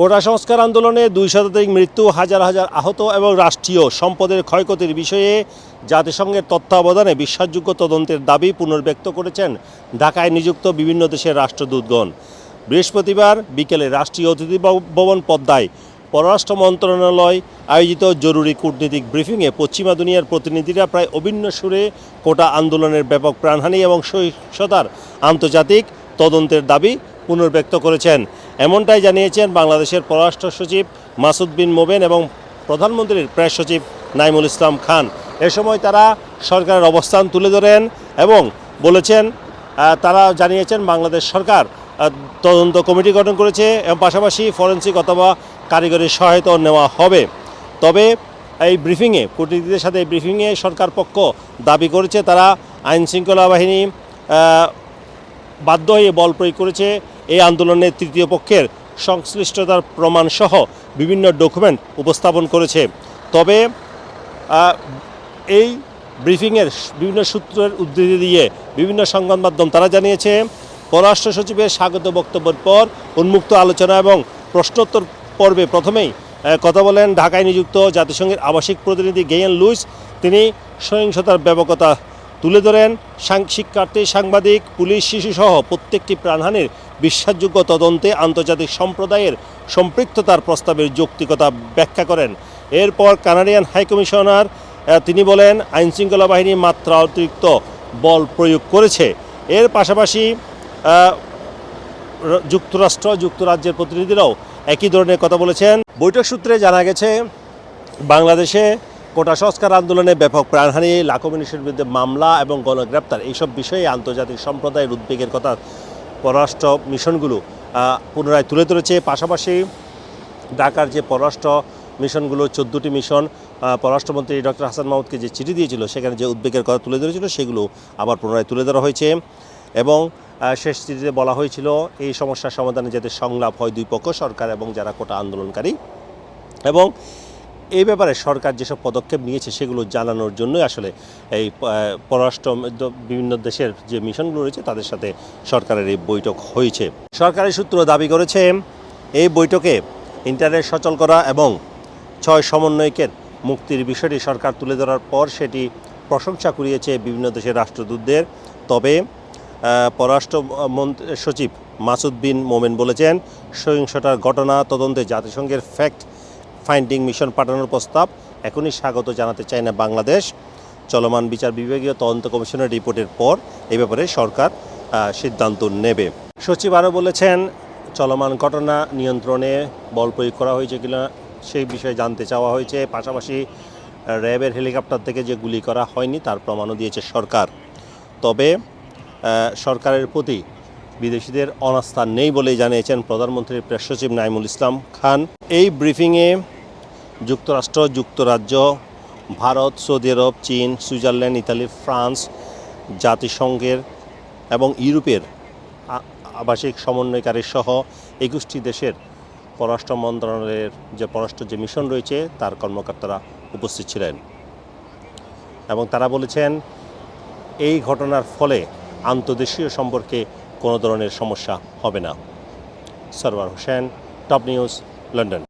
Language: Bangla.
কোটা সংস্কার আন্দোলনে দুই শতাধিক মৃত্যু, হাজার হাজার আহত এবং রাষ্ট্রীয় সম্পদের ক্ষয়ক্ষতির বিষয়ে জাতিসংঘের তত্ত্বাবধানে বিশ্বাসযোগ্য তদন্তের দাবি পুনর্ব্যক্ত করেছেন ঢাকায় নিযুক্ত বিভিন্ন দেশের রাষ্ট্রদূতগণ। বৃহস্পতিবার বিকেলে রাষ্ট্রীয় অতিথি ভবন পদ্মায় পররাষ্ট্র মন্ত্রণালয় আয়োজিত জরুরি কূটনীতিক ব্রিফিংয়ে পশ্চিমা দুনিয়ার প্রতিনিধিরা প্রায় অভিন্ন সুরে কোটা আন্দোলনের ব্যাপক প্রাণহানি এবং সহিংসতার আন্তর্জাতিক তদন্তের দাবি পুনর্ব্যক্ত করেছেন। এমনটাই জানিয়েছেন বাংলাদেশের পররাষ্ট্র সচিব মাসুদ বিন মোবেন এবং প্রধানমন্ত্রীর প্রেস সচিব নাইমুল ইসলাম খান। এ সময় তারা সরকারের অবস্থান তুলে ধরেন এবং বলেছেন তারা জানিয়েছেন বাংলাদেশ সরকার তদন্ত কমিটি গঠন করেছে এবং পাশাপাশি ফরেন্সিক অথবা কারিগরি সহায়তাও নেওয়া হবে। তবে এই ব্রিফিংয়ে কূটনীতিদের সাথে এই ব্রিফিংয়ে সরকার পক্ষ দাবি করেছে, তারা আইন শৃঙ্খলা বাহিনী বাধ্য হয়ে বল প্রয়োগ করেছে। এই আন্দোলনের তৃতীয় পক্ষের সংশ্লিষ্টতার প্রমাণসহ বিভিন্ন ডকুমেন্ট উপস্থাপন করেছে। তবে এই ব্রিফিংয়ের বিভিন্ন সূত্রের উদ্ধৃতি দিয়ে বিভিন্ন সংবাদ মাধ্যম তারা জানিয়েছে, পররাষ্ট্র সচিবের স্বাগত বক্তব্যের পর উন্মুক্ত আলোচনা এবং প্রশ্নোত্তর পর্বে প্রথমেই কথা বলেন ঢাকায় নিযুক্ত জাতিসংঘের আবাসিক প্রতিনিধি গেয়েন লুইস। তিনি সহিংসতার ব্যাপকতা তুলে ধরেন সাং- শিক্ষার্থী, সাংবাদিক, পুলিশ, শিশুসহ প্রত্যেকটি প্রাণহানির বিশ্বাসযোগ্য তদন্তে আন্তর্জাতিক সম্প্রদায়ের সম্পৃক্ততার প্রস্তাবের যৌক্তিকতা ব্যাখ্যা করেন। এরপর কানাডিয়ান হাইকমিশনার তিনি বলেন, আইনশৃঙ্খলা বাহিনী মাত্রা অতিরিক্ত বল প্রয়োগ করেছে। এর পাশাপাশি যুক্তরাষ্ট্র, যুক্তরাজ্যের প্রতিনিধিরাও একই ধরনের কথা বলেছেন। বৈঠক সূত্রে জানা গেছে, বাংলাদেশে কোটা সংস্কার আন্দোলনে ব্যাপক প্রাণহানি, লাখো মানুষের বিরুদ্ধে মামলা এবং গণগ্রেপ্তার, এইসব বিষয়ে আন্তর্জাতিক সম্প্রদায়ের উদ্বেগের কথা পররাষ্ট্র মিশনগুলো পুনরায় তুলে ধরেছে। পাশাপাশি ঢাকার যে পররাষ্ট্র মিশনগুলো, চোদ্দোটি মিশন পররাষ্ট্রমন্ত্রী ডক্টর হাসান মাহমুদকে যে চিঠি দিয়েছিল, সেখানে যে উদ্বেগের কথা তুলে ধরেছিল, সেগুলো আবার পুনরায় তুলে ধরা হয়েছে। এবং শেষ চিঠিতে বলা হয়েছিল, এই সমস্যার সমাধানে যাতে সংলাপ হয় দুই পক্ষ, সরকার এবং যারা কোটা আন্দোলনকারী। এবং এই ব্যাপারে সরকার যেসব পদক্ষেপ নিয়েছে সেগুলো জানানোর জন্যই আসলে এই পররাষ্ট্র বিভিন্ন দেশের যে মিশনগুলো রয়েছে তাদের সাথে সরকারের এই বৈঠক হয়েছে। সরকারি সূত্র দাবি করেছে, এই বৈঠকে ইন্টারনেট সচল করা এবং ছয় সমন্বয়কের মুক্তির বিষয়টি সরকার তুলে ধরার পর সেটি প্রশংসা কুড়িয়েছে বিভিন্ন দেশের রাষ্ট্রদূতদের। তবে পররাষ্ট্র সচিব মাসুদ বিন মোমেন বলেছেন, সহিংসতার ঘটনা তদন্তে জাতিসংঘের ফ্যাক্ট ফাইন্ডিং মিশন পাঠানোর প্রস্তাব। এখনই স্বাগত জানাতে চায় না বাংলাদেশ। চলমান বিচার বিভাগীয় তদন্ত কমিশনের রিপোর্টের পর এ ব্যাপারে সরকার সিদ্ধান্ত নেবে। সচিব আরও বলেছেন, চলমান ঘটনা নিয়ন্ত্রণে বল প্রয়োগ করা হয়েছে কিনা সেই বিষয়ে জানতে চাওয়া হয়েছে। পাশাপাশি, র্যাবের হেলিকপ্টার থেকে যে গুলি করা হয়নি তার প্রমাণও দিয়েছে সরকার। তবে সরকারের প্রতি বিদেশিদের অনাস্থা নেই বলে জানিয়েছেন প্রধানমন্ত্রীর প্রেস সচিব নাইমুল ইসলাম খান। এই ব্রিফিংয়ে যুক্তরাষ্ট্র, যুক্তরাজ্য, ভারত, সৌদি আরব, চীন, সুইজারল্যান্ড, ইতালি, ফ্রান্স, জাতিসংঘের এবং ইউরোপের আবাসিক সমন্বয়কারী সহ একুশটি দেশের পররাষ্ট্র মন্ত্রণালয়ের যে পররাষ্ট্র যে মিশন রয়েছে, তার কর্মকর্তারা উপস্থিত ছিলেন। এবং তারা বলেছেন, এই ঘটনার ফলে আন্তদেশীয় সম্পর্কে কোনো ধরনের সমস্যা হবে না। Sarwar Hossain top news London.